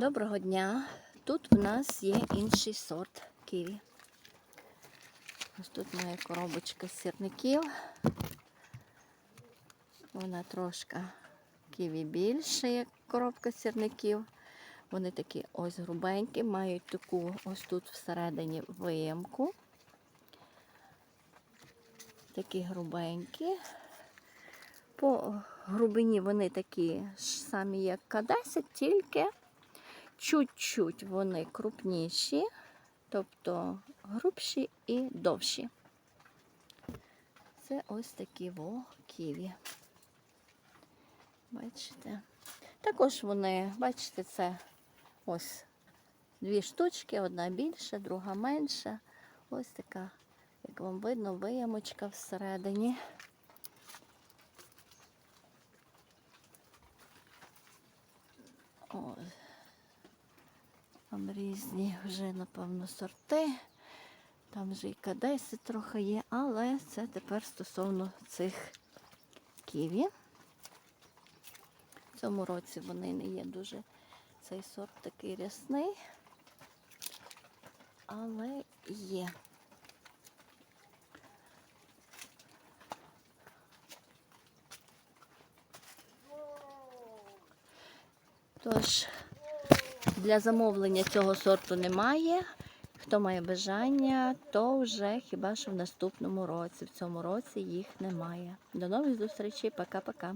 Доброго дня. Тут в нас є інший сорт ківі. Ось тут моя коробочка з сірників. Вона трошки ківі більше, як коробка сірників. Вони такі ось грубенькі, мають таку ось тут всередині виємку. Такі грубенькі. По грубині вони такі ж самі, як К10, тільки чуть-чуть вони крупніші, тобто грубші і довші. Це ось такі во ківі. Бачите? Також вони, бачите, це ось дві штучки, одна більша, друга менша. Ось така, як вам видно, виямочка всередині. Ось. Там різні вже, напевно, сорти. Там вже і кадеси трохи є, але це тепер стосовно цих ківі. В цьому році вони не є дуже цей сорт такий рясний, але є. Тож, для замовлення цього сорту немає. Хто має бажання, то вже хіба що в наступному році. В цьому році їх немає. До нових зустрічей. Пока-пока.